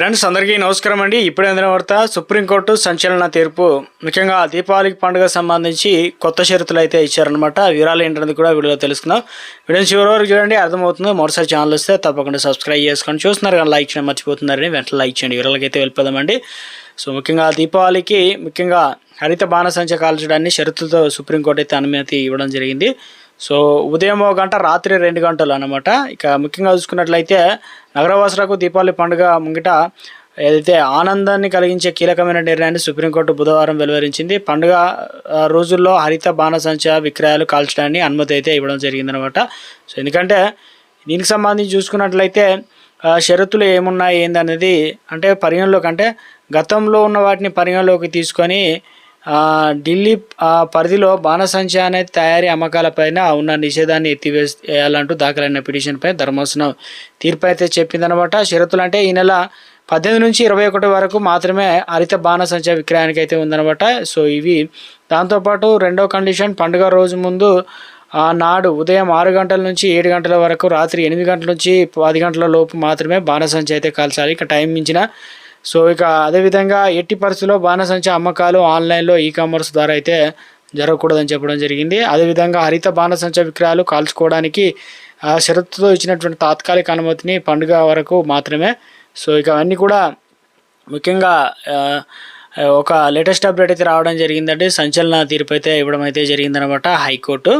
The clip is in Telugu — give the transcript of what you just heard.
ఫ్రెండ్స్ అందరికీ నమస్కారం అండి. ఇప్పుడే అందిన వార్త సుప్రీంకోర్టు సంచలన తీర్పు. ముఖ్యంగా దీపావళికి పండుగ సంబంధించి కొత్త షరతులు అయితే ఇచ్చారనమాట వివరాలు ఏంటనేది కూడా వీడియోలో తెలుసుకుందాం. వీడియో చివరి వరకు చూడండి అర్థమవుతుంది. మరోసారి ఛానల్ వస్తే తప్పకుండా సబ్స్క్రైబ్ చేసుకొని చూస్తున్నారు కానీ లైక్ చేయడం మర్చిపోతున్నారని వెంటనే లైక్ చేయండి. వివరాలకి అయితే వెళ్ళిపోదామండి. సో ముఖ్యంగా దీపావళికి ముఖ్యంగా హరిత బాణసంచ కాల్చడాన్ని షరతులతో సుప్రీంకోర్టు అయితే అనుమతి ఇవ్వడం జరిగింది. సో ఉదయం ఒక గంట రాత్రి రెండు గంటలు అనమాట ఇక ముఖ్యంగా చూసుకున్నట్లయితే నగరవాసులకు దీపావళి పండుగ ముంగిట ఏదైతే ఆనందాన్ని కలిగించే కీలకమైన నిర్ణయాన్ని సుప్రీంకోర్టు బుధవారం వెలువరించింది. పండుగ రోజుల్లో హరిత బాణసంచ విక్రయాలు కాల్చడానికి అనుమతి అయితే ఇవ్వడం జరిగిందనమాట సో ఎందుకంటే దీనికి సంబంధించి చూసుకున్నట్లయితే షరతులు ఏమున్నాయి ఏందనేది అంటే పరిగణలోకి అంటే గతంలో ఉన్న వాటిని పరిగణలోకి తీసుకొని ఢిల్లీ పరిధిలో బాణసంచ అనే తయారీ అమ్మకాలపైన ఉన్న నిషేధాన్ని ఎత్తివేయాలంటూ దాఖలైన పిటిషన్పై ధర్మాసనం తీర్పు అయితే చెప్పిందనమాట షరతులు అంటే ఈ నెల పద్దెనిమిది నుంచి ఇరవై ఒకటి వరకు మాత్రమే హరిత బాణసంచ విక్రయానికి అయితే ఉందన్నమాట. సో ఇవి దాంతోపాటు రెండో కండిషన్ పండుగ రోజు ముందు నాడు ఉదయం ఆరు గంటల నుంచి ఏడు గంటల వరకు రాత్రి ఎనిమిది గంటల నుంచి పది గంటల లోపు మాత్రమే బాణసంచ అయితే కాల్చాలి. ఇక టైం మించిన సో ఇక అదేవిధంగా ఎట్టి పరిస్థితుల్లో బాణసంచ అమ్మకాలు ఆన్లైన్లో ఈ కామర్స్ ద్వారా అయితే జరగకూడదని చెప్పడం జరిగింది. అదేవిధంగా హరిత బాణసంచ విక్రయాలు కాల్చుకోవడానికి ఆ షరతుతో ఇచ్చినటువంటి తాత్కాలిక అనుమతిని పండుగ వరకు మాత్రమే. సో ఇక అవన్నీ కూడా ముఖ్యంగా ఒక లేటెస్ట్ అప్డేట్ అయితే రావడం జరిగిందంటే సంచలన తీర్పు అయితే ఇవ్వడం అయితే జరిగిందనమాట హైకోర్టు.